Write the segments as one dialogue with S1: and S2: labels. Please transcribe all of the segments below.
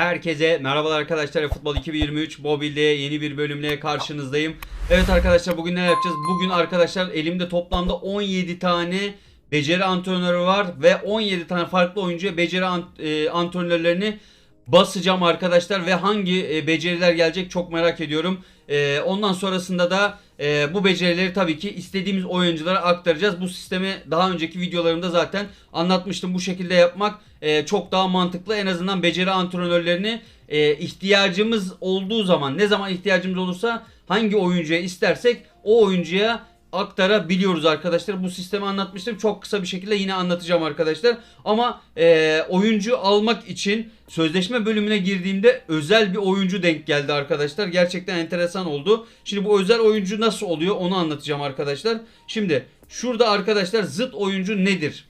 S1: Herkese merhabalar arkadaşlar. Futbol 2023 mobilde yeni bir bölümle karşınızdayım. Evet arkadaşlar bugün ne yapacağız? Bugün arkadaşlar elimde toplamda 17 tane beceri antrenörü var ve 17 tane farklı oyuncuya beceri ant- e, antrenörlerini basacağım arkadaşlar ve hangi e, beceriler gelecek çok merak ediyorum. E, ondan sonrasında da e, bu becerileri tabii ki istediğimiz oyunculara aktaracağız. Bu sistemi daha önceki videolarımda zaten anlatmıştım. Bu şekilde yapmak e, çok daha mantıklı. En azından beceri antrenörlerini e, ihtiyacımız olduğu zaman ne zaman ihtiyacımız olursa hangi oyuncuya istersek o oyuncuya aktarabiliyoruz arkadaşlar. Bu sistemi anlatmıştım. Çok kısa bir şekilde yine anlatacağım arkadaşlar. Ama e, oyuncu almak için sözleşme bölümüne girdiğimde özel bir oyuncu denk geldi arkadaşlar. Gerçekten enteresan oldu. Şimdi bu özel oyuncu nasıl oluyor onu anlatacağım arkadaşlar. Şimdi şurada arkadaşlar zıt oyuncu nedir?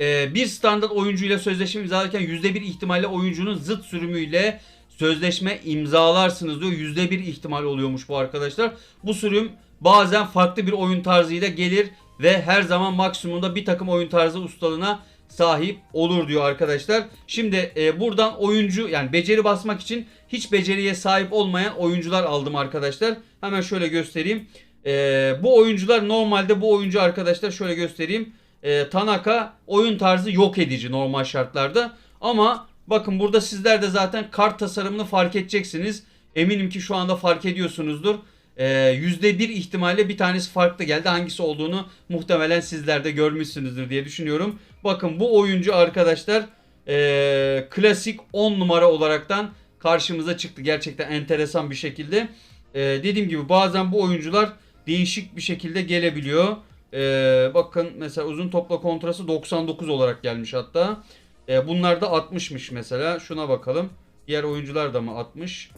S1: Ee, bir standart oyuncu ile sözleşme imzalarken %1 ihtimalle oyuncunun zıt sürümüyle sözleşme imzalarsınız diyor. %1 ihtimal oluyormuş bu arkadaşlar. Bu sürüm bazen farklı bir oyun tarzıyla gelir ve her zaman maksimumda bir takım oyun tarzı ustalığına sahip olur diyor arkadaşlar. Şimdi e, buradan oyuncu yani beceri basmak için hiç beceriye sahip olmayan oyuncular aldım arkadaşlar. Hemen şöyle göstereyim. E, bu oyuncular normalde bu oyuncu arkadaşlar şöyle göstereyim. E, Tanaka oyun tarzı yok edici normal şartlarda. Ama bakın burada sizler de zaten kart tasarımını fark edeceksiniz. Eminim ki şu anda fark ediyorsunuzdur. Ee, %1 ihtimalle bir tanesi farklı geldi. Hangisi olduğunu muhtemelen sizler de görmüşsünüzdür diye düşünüyorum. Bakın bu oyuncu arkadaşlar ee, klasik 10 numara olaraktan karşımıza çıktı. Gerçekten enteresan bir şekilde. Ee, dediğim gibi bazen bu oyuncular değişik bir şekilde gelebiliyor. Ee, bakın mesela uzun topla kontrası 99 olarak gelmiş hatta. Ee, bunlar da 60'mış mesela. Şuna bakalım. Diğer oyuncular da mı 60?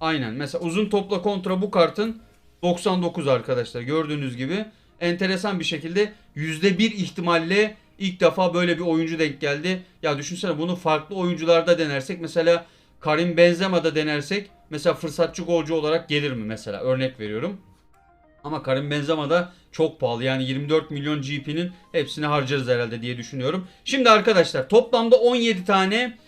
S1: Aynen. Mesela uzun topla kontra bu kartın 99 arkadaşlar. Gördüğünüz gibi enteresan bir şekilde %1 ihtimalle ilk defa böyle bir oyuncu denk geldi. Ya düşünsene bunu farklı oyuncularda denersek mesela Karim Benzema'da denersek mesela fırsatçı golcü olarak gelir mi mesela örnek veriyorum. Ama Karim Benzema da çok pahalı. Yani 24 milyon GP'nin hepsini harcarız herhalde diye düşünüyorum. Şimdi arkadaşlar toplamda 17 tane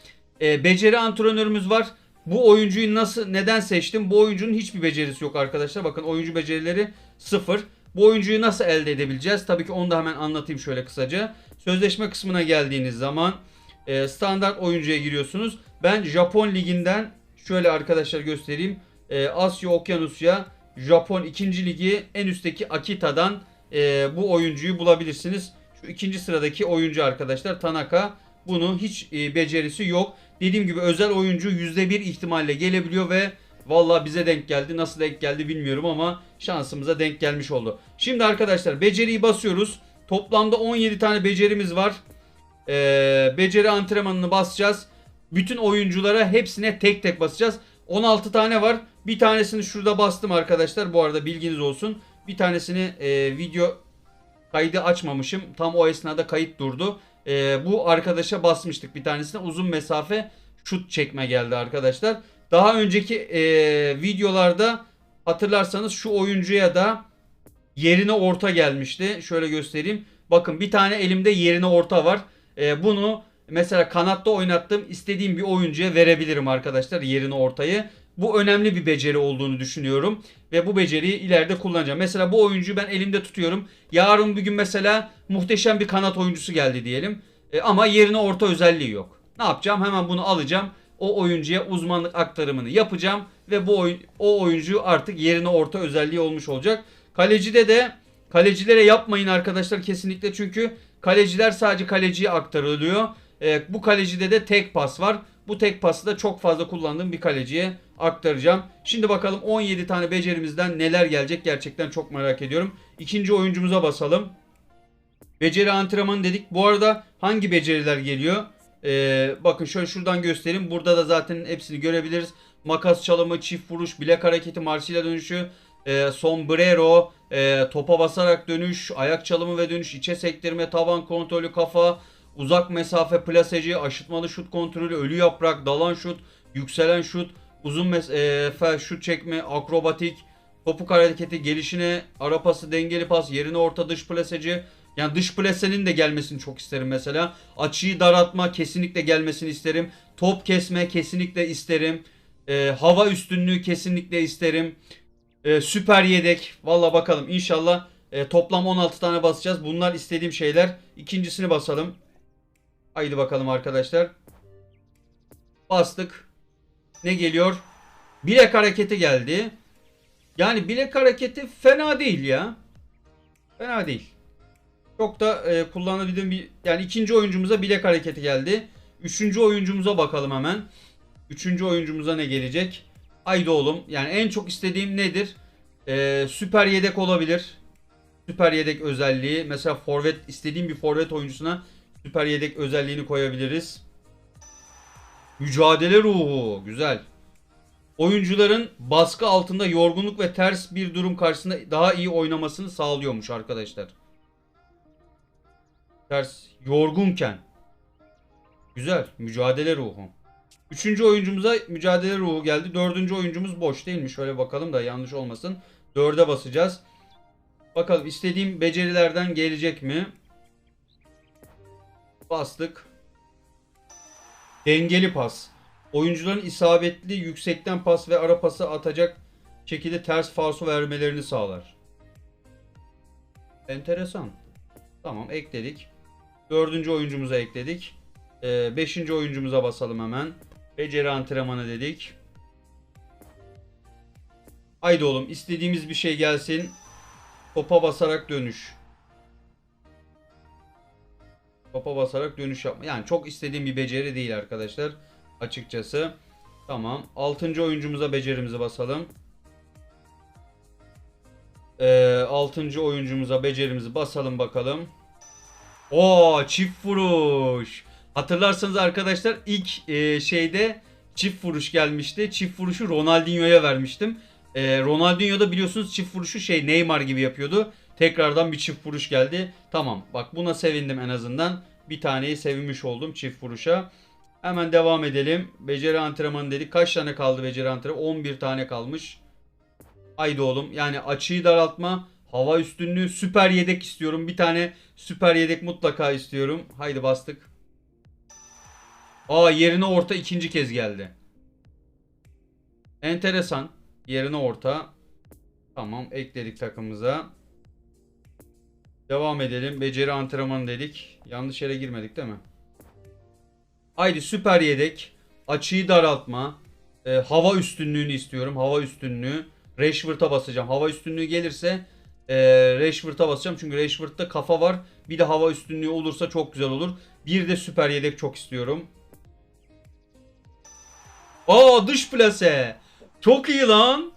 S1: e, beceri antrenörümüz var. Bu oyuncuyu nasıl neden seçtim? Bu oyuncunun hiçbir becerisi yok arkadaşlar. Bakın oyuncu becerileri sıfır. Bu oyuncuyu nasıl elde edebileceğiz? Tabii ki onu da hemen anlatayım şöyle kısaca. Sözleşme kısmına geldiğiniz zaman e, standart oyuncuya giriyorsunuz. Ben Japon liginden şöyle arkadaşlar göstereyim. E, Asya Okyanusya Japon 2. ligi en üstteki Akita'dan e, bu oyuncuyu bulabilirsiniz. Şu ikinci sıradaki oyuncu arkadaşlar Tanaka. Bunun hiç e, becerisi yok. Dediğim gibi özel oyuncu %1 ihtimalle gelebiliyor ve Vallahi bize denk geldi. Nasıl denk geldi bilmiyorum ama şansımıza denk gelmiş oldu. Şimdi arkadaşlar beceriyi basıyoruz. Toplamda 17 tane becerimiz var. Ee, beceri antrenmanını basacağız. Bütün oyunculara hepsine tek tek basacağız. 16 tane var. Bir tanesini şurada bastım arkadaşlar. Bu arada bilginiz olsun. Bir tanesini e, video kaydı açmamışım. Tam o esnada kayıt durdu. Ee, bu arkadaşa basmıştık bir tanesine. Uzun mesafe şut çekme geldi arkadaşlar. Daha önceki e, videolarda hatırlarsanız şu oyuncuya da yerine orta gelmişti. Şöyle göstereyim. Bakın bir tane elimde yerine orta var. E, bunu mesela kanatta oynattığım istediğim bir oyuncuya verebilirim arkadaşlar yerine ortayı. Bu önemli bir beceri olduğunu düşünüyorum. Ve bu beceriyi ileride kullanacağım. Mesela bu oyuncuyu ben elimde tutuyorum. Yarın bir gün mesela muhteşem bir kanat oyuncusu geldi diyelim. E, ama yerine orta özelliği yok. Ne yapacağım? Hemen bunu alacağım o oyuncuya uzmanlık aktarımını yapacağım ve bu oyun, o oyuncu artık yerine orta özelliği olmuş olacak. Kalecide de kalecilere yapmayın arkadaşlar kesinlikle çünkü kaleciler sadece kaleciye aktarılıyor. Ee, bu kalecide de tek pas var. Bu tek pası da çok fazla kullandığım bir kaleciye aktaracağım. Şimdi bakalım 17 tane becerimizden neler gelecek gerçekten çok merak ediyorum. İkinci oyuncumuza basalım. Beceri antrenmanı dedik. Bu arada hangi beceriler geliyor? Ee, bakın şöyle şuradan göstereyim. Burada da zaten hepsini görebiliriz. Makas çalımı, çift vuruş, bilek hareketi, marsilya dönüşü, e, sombrero, e, topa basarak dönüş, ayak çalımı ve dönüş, içe sektirme, taban kontrolü, kafa, uzak mesafe plaseci, aşıtmalı şut kontrolü, ölü yaprak, dalan şut, yükselen şut, uzun mesafe şut çekme, akrobatik, topuk hareketi, gelişine, ara pası, dengeli pas, yerine orta dış plaseci, Yani dış plesenin de gelmesini çok isterim mesela. Açıyı daraltma kesinlikle gelmesini isterim. Top kesme kesinlikle isterim. Ee, hava üstünlüğü kesinlikle isterim. Ee, süper yedek. Valla bakalım inşallah e, toplam 16 tane basacağız. Bunlar istediğim şeyler. İkincisini basalım. Haydi bakalım arkadaşlar. Bastık. Ne geliyor? Bilek hareketi geldi. Yani bilek hareketi fena değil ya. Fena değil. Çok da e, kullanabildiğim bir... Yani ikinci oyuncumuza bilek hareketi geldi. Üçüncü oyuncumuza bakalım hemen. Üçüncü oyuncumuza ne gelecek? Haydi oğlum. Yani en çok istediğim nedir? E, süper yedek olabilir. Süper yedek özelliği. Mesela forvet istediğim bir forvet oyuncusuna süper yedek özelliğini koyabiliriz. Mücadele ruhu. Güzel. Oyuncuların baskı altında yorgunluk ve ters bir durum karşısında daha iyi oynamasını sağlıyormuş arkadaşlar. Ters yorgunken. Güzel. Mücadele ruhu. Üçüncü oyuncumuza mücadele ruhu geldi. Dördüncü oyuncumuz boş değil mi? Şöyle bakalım da yanlış olmasın. Dörde basacağız. Bakalım istediğim becerilerden gelecek mi? Bastık. Dengeli pas. Oyuncuların isabetli yüksekten pas ve ara pası atacak şekilde ters falso vermelerini sağlar. Enteresan. Tamam ekledik. Dördüncü oyuncumuza ekledik. Ee, beşinci oyuncumuza basalım hemen. Beceri antrenmanı dedik. Haydi oğlum istediğimiz bir şey gelsin. Topa basarak dönüş. Topa basarak dönüş yapma. Yani çok istediğim bir beceri değil arkadaşlar. Açıkçası. Tamam. Altıncı oyuncumuza becerimizi basalım. Ee, altıncı oyuncumuza becerimizi basalım bakalım. Oo çift vuruş. Hatırlarsanız arkadaşlar ilk e, şeyde çift vuruş gelmişti. Çift vuruşu Ronaldinho'ya vermiştim. E, Ronaldinho da biliyorsunuz çift vuruşu şey Neymar gibi yapıyordu. Tekrardan bir çift vuruş geldi. Tamam bak buna sevindim en azından. Bir taneyi sevinmiş oldum çift vuruşa. Hemen devam edelim. Beceri antrenmanı dedik. Kaç tane kaldı beceri antrenmanı? 11 tane kalmış. Haydi oğlum. Yani açıyı daraltma. Hava üstünlüğü. Süper yedek istiyorum. Bir tane süper yedek mutlaka istiyorum. Haydi bastık. Aa yerine orta ikinci kez geldi. Enteresan. Yerine orta. Tamam ekledik takımıza. Devam edelim. Beceri antrenmanı dedik. Yanlış yere girmedik değil mi? Haydi süper yedek. Açıyı daraltma. e, hava üstünlüğünü istiyorum. Hava üstünlüğü. Rashford'a basacağım. Hava üstünlüğü gelirse e, Rashford'a basacağım. Çünkü Rashford'da kafa var. Bir de hava üstünlüğü olursa çok güzel olur. Bir de süper yedek çok istiyorum. Aa dış plase. Çok iyi lan.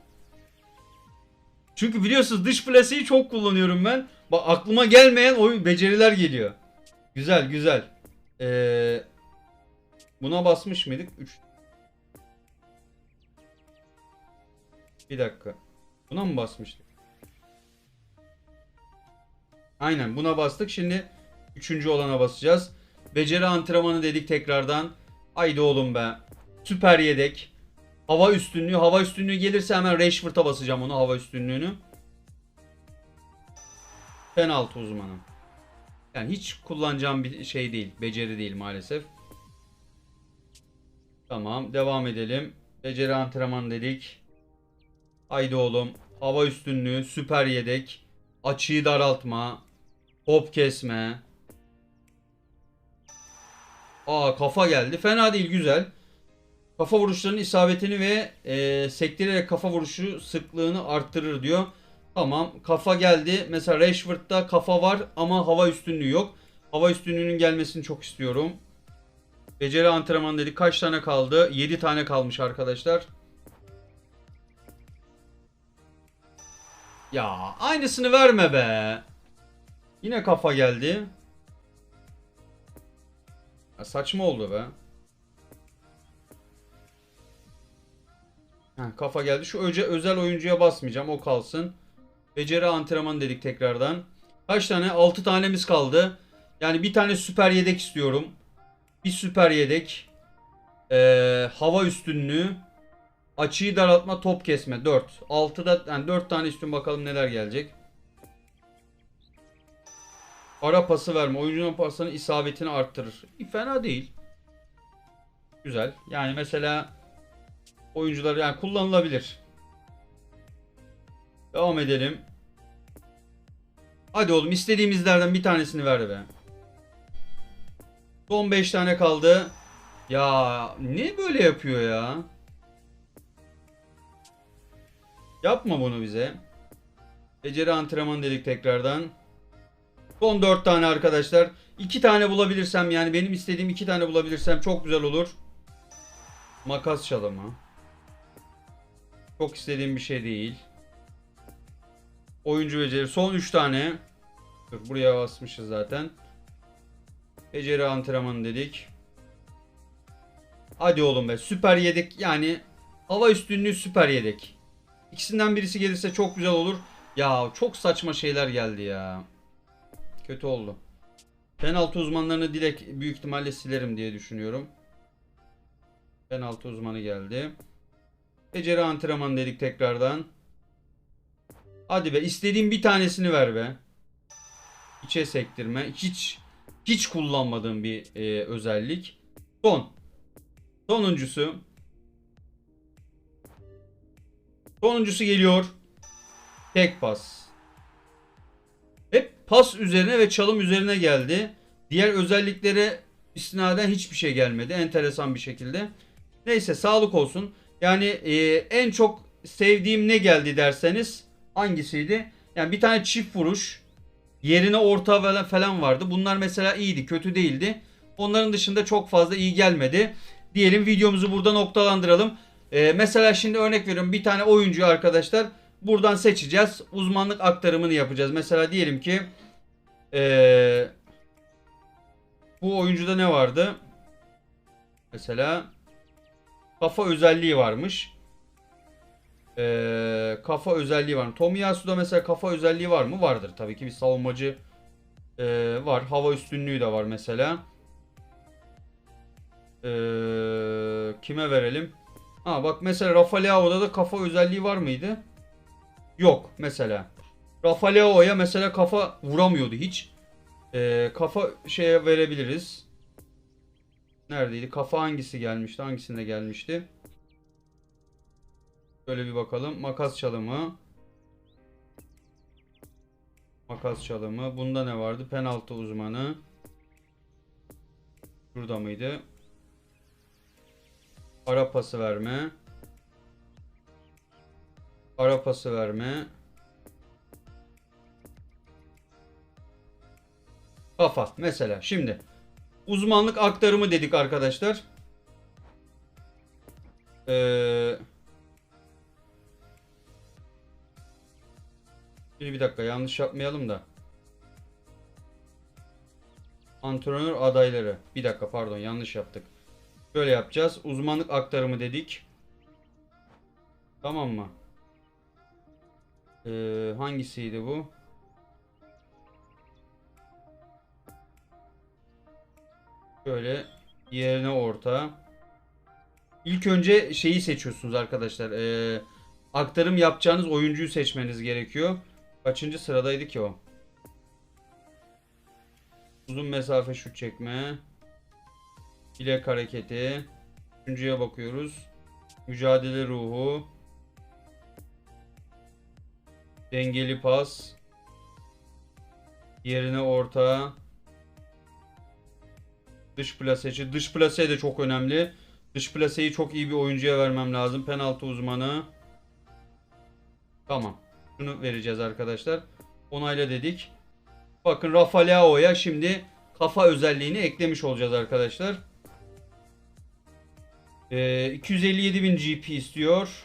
S1: Çünkü biliyorsunuz dış plaseyi çok kullanıyorum ben. Bak aklıma gelmeyen oyun beceriler geliyor. Güzel güzel. Eee Buna basmış mıydık? 3. Bir dakika. Buna mı basmıştık? Aynen buna bastık. Şimdi üçüncü olana basacağız. Beceri antrenmanı dedik tekrardan. Haydi oğlum be. Süper yedek. Hava üstünlüğü. Hava üstünlüğü gelirse hemen Rashford'a basacağım onu hava üstünlüğünü. Penaltı uzmanı. Yani hiç kullanacağım bir şey değil. Beceri değil maalesef. Tamam devam edelim. Beceri antrenmanı dedik. Haydi oğlum. Hava üstünlüğü, süper yedek, açıyı daraltma, top kesme. Aa kafa geldi. Fena değil güzel. Kafa vuruşlarının isabetini ve e, sektirerek kafa vuruşu sıklığını arttırır diyor. Tamam kafa geldi. Mesela Rashford'da kafa var ama hava üstünlüğü yok. Hava üstünlüğünün gelmesini çok istiyorum. Beceri antrenmanı dedik. Kaç tane kaldı? 7 tane kalmış arkadaşlar. Ya aynısını verme be. Yine kafa geldi. Ya saçma oldu be. Heh, kafa geldi. Şu özel oyuncuya basmayacağım. O kalsın. Beceri antrenmanı dedik tekrardan. Kaç tane? 6 tanemiz kaldı. Yani bir tane süper yedek istiyorum. Bir süper yedek. Ee, hava üstünlüğü. Açıyı daraltma, top kesme. 4. 6'da yani 4 tane üstün bakalım neler gelecek. Ara pası verme. Oyuncunun pasının isabetini arttırır. Fena değil. Güzel. Yani mesela oyuncular yani kullanılabilir. Devam edelim. Hadi oğlum istediğimizlerden bir tanesini ver be. Son 5 tane kaldı. Ya ne böyle yapıyor ya? Yapma bunu bize. Beceri antrenman dedik tekrardan. Son 4 tane arkadaşlar. 2 tane bulabilirsem yani benim istediğim 2 tane bulabilirsem çok güzel olur. Makas çalımı. Çok istediğim bir şey değil. Oyuncu beceri. Son 3 tane. Dur buraya basmışız zaten. Beceri antrenmanı dedik. Hadi oğlum be. Süper yedek yani hava üstünlüğü süper yedek. İkisinden birisi gelirse çok güzel olur. Ya çok saçma şeyler geldi ya. Kötü oldu. Penaltı uzmanlarını direkt büyük ihtimalle silerim diye düşünüyorum. Penaltı uzmanı geldi. Beceri antrenmanı dedik tekrardan. Hadi be istediğim bir tanesini ver be. İçe sektirme. Hiç hiç kullanmadığım bir e, özellik. Son. Sonuncusu. Sonuncusu geliyor. Tek pas. Hep pas üzerine ve çalım üzerine geldi. Diğer özelliklere istinaden hiçbir şey gelmedi. Enteresan bir şekilde. Neyse sağlık olsun. Yani e, en çok sevdiğim ne geldi derseniz hangisiydi? Yani bir tane çift vuruş. Yerine orta falan- vardı. Bunlar mesela iyiydi, kötü değildi. Onların dışında çok fazla iyi gelmedi. Diyelim videomuzu burada noktalandıralım. Ee, mesela şimdi örnek veriyorum bir tane oyuncu arkadaşlar buradan seçeceğiz. Uzmanlık aktarımını yapacağız. Mesela diyelim ki ee, bu oyuncuda ne vardı? Mesela kafa özelliği varmış. Ee, kafa özelliği var. Tomiyasu'da mesela kafa özelliği var mı? Vardır tabii ki bir savunmacı ee, var. Hava üstünlüğü de var mesela. Ee, kime verelim? Ha bak mesela Rafaelao'da da kafa özelliği var mıydı? Yok mesela. Rafaelao'ya mesela kafa vuramıyordu hiç. Ee, kafa şeye verebiliriz. Neredeydi? Kafa hangisi gelmişti? Hangisinde gelmişti? Böyle bir bakalım. Makas çalımı. Makas çalımı. Bunda ne vardı? Penaltı uzmanı. Burada mıydı? Ara pası verme. Ara pası verme. Kafa mesela. Şimdi uzmanlık aktarımı dedik arkadaşlar. Ee, bir, bir dakika yanlış yapmayalım da. Antrenör adayları. Bir dakika pardon yanlış yaptık. Böyle yapacağız. Uzmanlık aktarımı dedik. Tamam mı? Ee, hangisiydi bu? Böyle yerine orta. İlk önce şeyi seçiyorsunuz arkadaşlar. Ee, aktarım yapacağınız oyuncuyu seçmeniz gerekiyor. Kaçıncı sıradaydı ki o? Uzun mesafe şut çekme. Bilek hareketi. Üçüncüye bakıyoruz. Mücadele ruhu. Dengeli pas. Yerine orta. Dış plaseci. Dış plase de çok önemli. Dış plaseyi çok iyi bir oyuncuya vermem lazım. Penaltı uzmanı. Tamam. Şunu vereceğiz arkadaşlar. Onayla dedik. Bakın Rafa şimdi kafa özelliğini eklemiş olacağız arkadaşlar. Ee, 257 bin GP istiyor.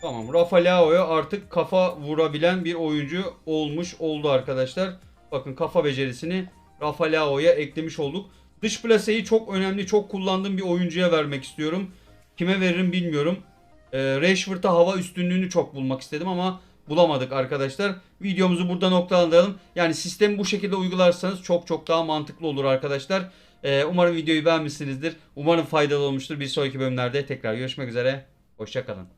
S1: Tamam. Rafa Leao'ya artık kafa vurabilen bir oyuncu olmuş oldu arkadaşlar. Bakın kafa becerisini Rafa Leao'ya eklemiş olduk. Dış plaseyi çok önemli, çok kullandığım bir oyuncuya vermek istiyorum. Kime veririm bilmiyorum. Ee, Rashford'a hava üstünlüğünü çok bulmak istedim ama bulamadık arkadaşlar. Videomuzu burada noktalandıralım. Yani sistemi bu şekilde uygularsanız çok çok daha mantıklı olur arkadaşlar. Ee, umarım videoyu beğenmişsinizdir. Umarım faydalı olmuştur. Bir sonraki bölümlerde tekrar görüşmek üzere. Hoşçakalın.